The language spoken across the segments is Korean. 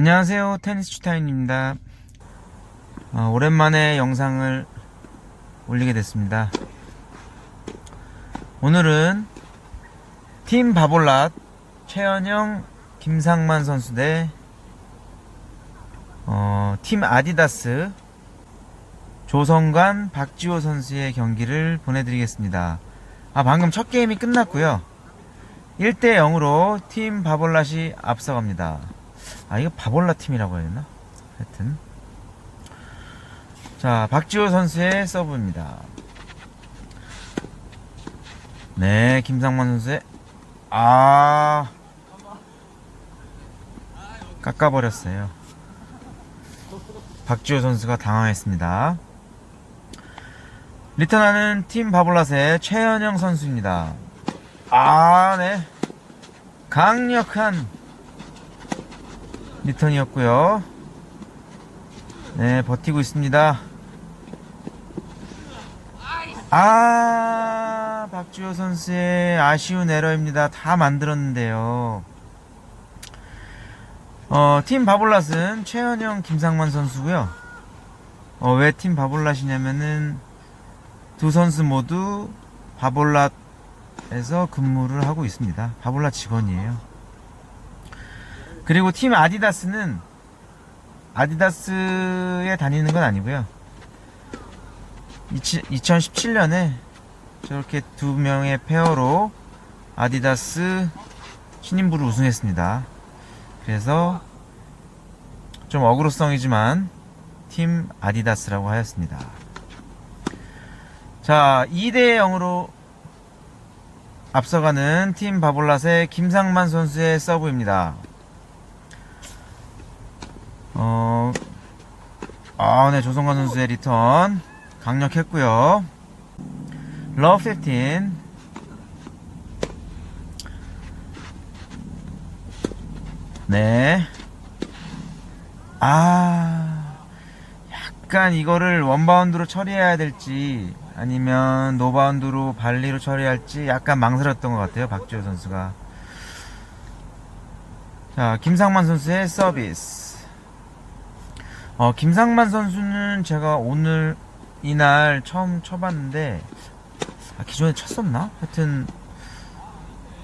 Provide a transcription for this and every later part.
안녕하세요. 테니스 추타인입니다. 어, 오랜만에 영상을 올리게 됐습니다. 오늘은 팀 바볼랏 최현영 김상만 선수 대 어, 팀 아디다스 조성관 박지호 선수의 경기를 보내드리겠습니다. 아 방금 첫 게임이 끝났고요. 1대 0으로 팀 바볼랏이 앞서갑니다 아 이거 바볼라 팀이라고 해야 되나? 하여튼. 자 박지호 선수의 서브입니다. 네 김상만 선수의 아. 깎아버렸어요. 박지호 선수가 당황했습니다. 리턴하는 팀 바볼랏의 최현영 선수입니다. 아 네. 강력한 리턴이었고요. 네, 버티고 있습니다. 아, 박주호 선수의 아쉬운 에러입니다. 다 만들었는데요. 어, 팀 바볼랏은 최현영, 김상만 선수고요. 어, 왜 팀 바볼랏이냐면은 두 선수 모두 바볼랏에서 근무를 하고 있습니다. 바볼랏 직원이에요. 그리고 팀 아디다스는 아디다스에 다니는 건 아니고요. 2017년에 저렇게 두 명의 페어로 아디다스 신인부를 우승했습니다. 그래서 좀 어그로성이지만 팀 아디다스라고 하였습니다. 자, 2대 0으로 앞서가는 팀 바볼랏의 김상만 선수의 서브입니다. 어, 아, 네, 조성관 선수의 리턴 강력했고요. 러브 15. 네. 아, 약간 이거를 원바운드로 처리해야 될지 아니면 노바운드로 발리로 처리할지 약간 망설였던 것 같아요. 박지호 선수가. 자, 김상만 선수의 서비스. 어, 김상만 선수는 제가 오늘 이날 처음 쳐봤는데 아, 기존에 쳤었나? 하여튼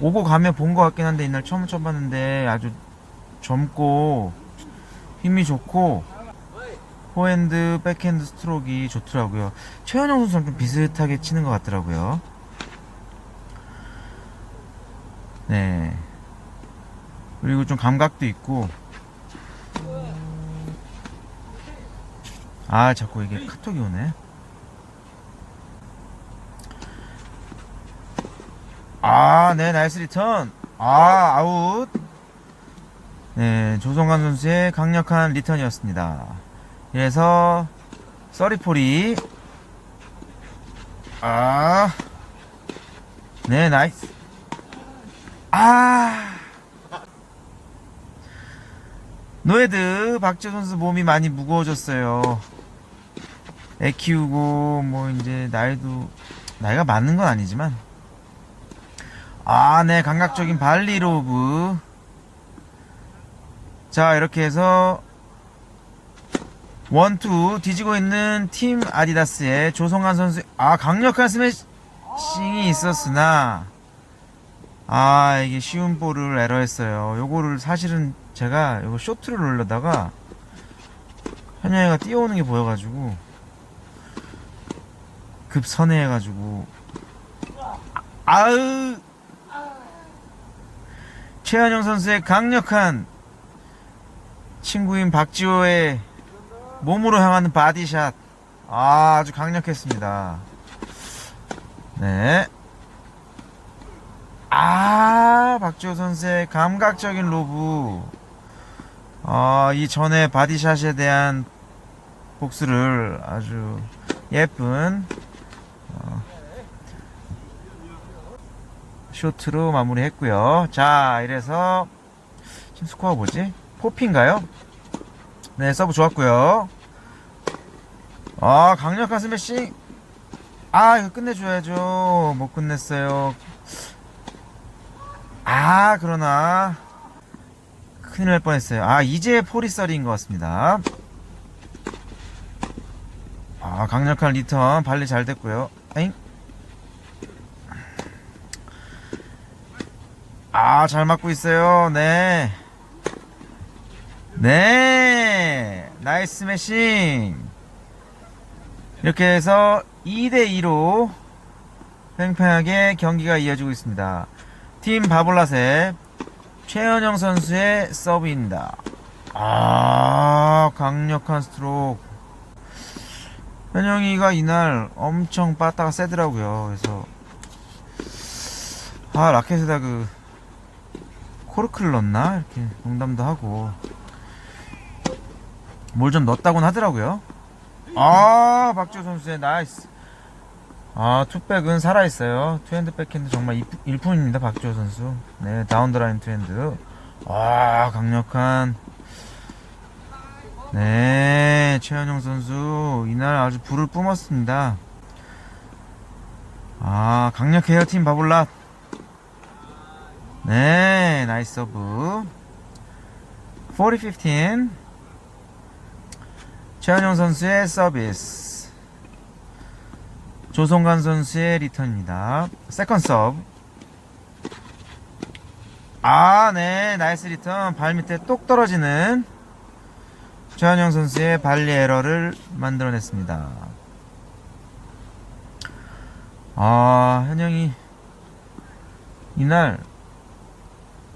오고 가면 본것 같긴 한데 이날 처음 쳐봤는데 아주 젊고 힘이 좋고 포핸드, 백핸드 스트로크가 좋더라고요. 최현영 선수랑 좀 비슷하게 치는 것 같더라고요. 네. 그리고 좀 감각도 있고 아 자꾸 이게 카톡이 오네. 아네 나이스 리턴. 아 아웃. 네 조성관 선수의 강력한 리턴이었습니다. 그래서 써리포리. 아네 나이스. 아. 노헤드 박지호 선수 몸이 많이 무거워졌어요 애 키우고 뭐 이제 나이도 나이가 맞는 건 아니지만. 아네 감각적인 발리로브. 자 이렇게 해서 원투 뒤지고 있는 팀 아디다스의 조성환 선수. 아 강력한 스매싱이 있었으나. 아 이게 쉬운 볼을 에러했어요. 요거를 사실은 제가 요거 쇼트를 올려다가 현영이가 뛰어오는 게 보여가지고 급 선회해가지고. 아으 최현영 선수의 강력한 친구인 박지호의 몸으로 향하는 바디샷. 아, 아주 강력했습니다. 네. 아, 박지호 선수의 감각적인 로브. 아, 이 전에 바디샷에 대한 복수를 아주 예쁜 어, 쇼트로 마무리했고요. 자, 이래서 지금 스코어 뭐지? 포피인가요? 네, 서브 좋았고요. 아, 강력한 스매싱. 아, 이거 끝내줘야죠. 못 끝냈어요. 아, 그러나 큰일 날 뻔했어요. 아, 이제 포리서리인 것 같습니다. 아, 강력한 리턴 발리 잘 됐고요. 에잉? 아, 잘 맞고 있어요. 네. 네. 나이스 스매싱. 이렇게 해서 2대2로 팽팽하게 경기가 이어지고 있습니다. 팀 바볼라셋 최현영 선수의 서브입니다. 아, 강력한 스트로크. 현영이가 이날 엄청 빠따가 세더라고요. 그래서 아 라켓에다 그 코르크를 넣었나 이렇게 농담도 하고 뭘 좀 넣었다고는 하더라고요. 아 박지호 선수의 나이스. 아 투백은 살아있어요. 투핸드 백핸드 정말 일- 일품입니다. 박지호 선수. 네 다운드라인 투핸드. 와 강력한 네, 최현영 선수 이날 아주 불을 뿜었습니다. 아, 강력해요 팀 바볼랏. 네, 나이스 서브. 40-15. 최현영 선수의 서비스. 조성관 선수의 리턴입니다. 세컨 서브. 아, 네, 나이스 리턴. 발 밑에 똑 떨어지는 최한영 선수의 발리 에러를 만들어냈습니다. 아, 현영이 이날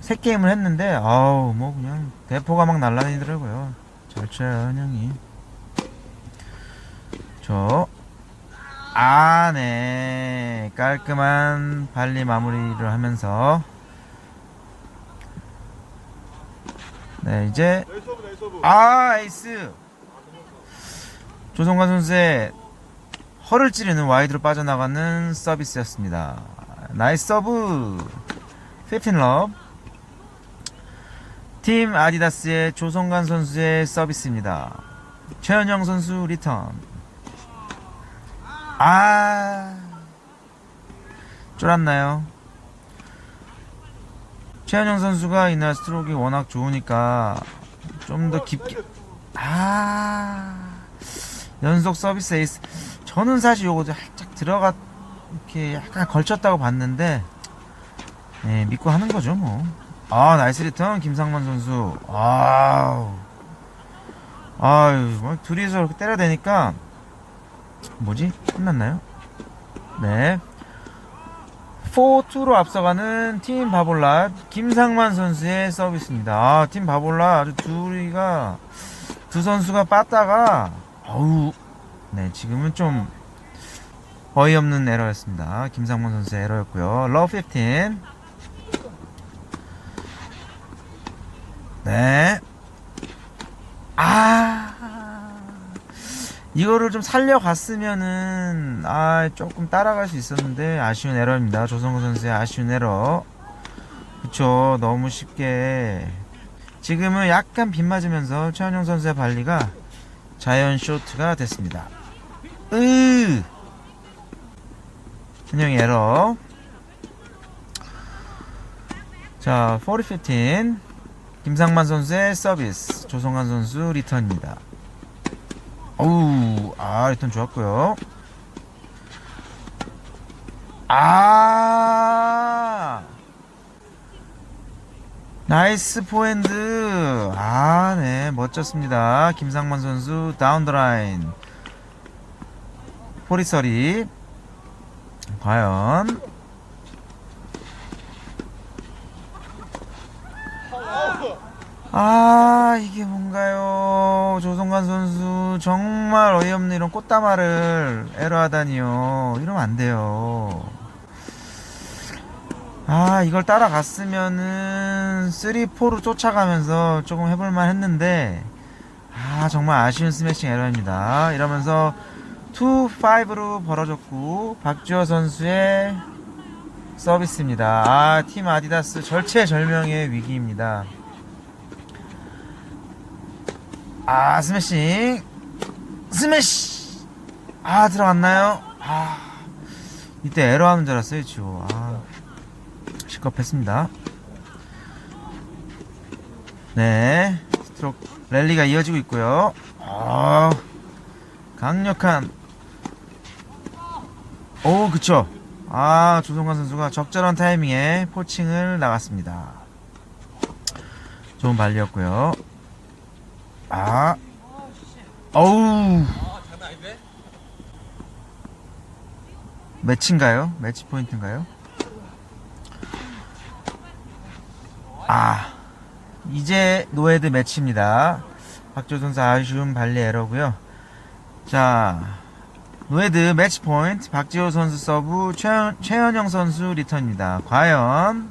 세 게임을 했는데 아우 뭐 그냥 대포가 막 날라다니더라고요. 잘 쳐요 현영이. 저 아, 네. 깔끔한 발리 마무리를 하면서 네, 이제 아 에이스. 조성관 선수의 허를 찌르는 와이드로 빠져나가는 서비스였습니다. 나이스 서브. 15럽 팀 아디다스의 조성관 선수의 서비스입니다. 최현영 선수 리턴. 아 쫄았나요? 최현영 선수가 이날 스트로크가 워낙 좋으니까 좀 더 깊게. 아 연속 서비스 에이스. 저는 사실 요거 살짝 들어가 이렇게 약간 걸쳤다고 봤는데 네, 믿고 하는 거죠 뭐 아 나이스 리턴 김상만 선수. 아우. 아유 뭐 둘이서 이렇게 때려대니까 뭐지? 끝났나요? 네 4-2로 앞서가는 팀 바볼랏 김상만 선수의 서비스입니다. 아, 팀 바볼랏 아주 둘이가 두 선수가 빠따가 어우 네 지금은 좀 어이없는 에러였습니다. 김상만 선수의 에러였고요. 러브 15 네. 이거를 좀 살려갔으면은 아 조금 따라갈 수 있었는데 아쉬운 에러입니다. 조성근 선수의 아쉬운 에러. 그쵸 너무 쉽게 지금은 약간 빗 맞으면서 최원영 선수의 발리가 자연 쇼트가 됐습니다. 으 현영이 에러. 자, 40-15 김상만 선수의 서비스 조성관 선수 리턴입니다. 어우, 아, 리턴 좋았고요. 아, 나이스 포핸드. 아, 네, 멋졌습니다. 김상만 선수 다운 더 라인. 포리서리. 과연 아 이게 뭔가요? 조성관 선수 정말 어이없는 이런 꽃다마를 에러하다니요. 이러면 안 돼요. 아 이걸 따라갔으면은 3, 4로 쫓아가면서 조금 해볼만 했는데 아 정말 아쉬운 스매싱 에러입니다. 이러면서 2, 5로 벌어졌고 박주호 선수의 서비스입니다. 아 팀 아디다스 절체절명의 위기입니다 아 스매싱 스매시 아 들어갔나요 아 이때 에러하는 줄 알았어요 지호 아 시겁했습니다 네, 스트로크 랠리가 이어지고 있고요. 아, 강력한. 오, 그쵸. 아, 조성관 선수가 적절한 타이밍에 포칭을 나갔습니다. 좋은 발리였고요. 아, 어우. 매치인가요? 매치 포인트인가요? 아, 이제 노헤드 매치입니다. 박조 선수 아쉬운 발리 에러고요. 자, 노헤드 매치 포인트 박지호 선수 서브 최현, 최현영 선수 리턴입니다. 과연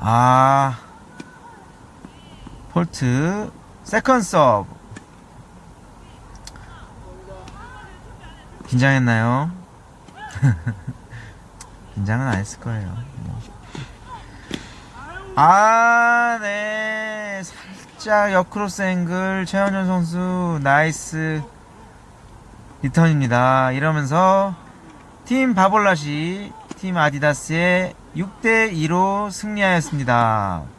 아 폴트 세컨 서브 긴장했나요? 긴장은 안 했을 거예요. 뭐. 아, 네. 살짝 역크로스 앵글 최현현 선수 나이스 리턴입니다. 이러면서 팀 바볼라시 팀 아디다스의 6대 2로 승리하였습니다.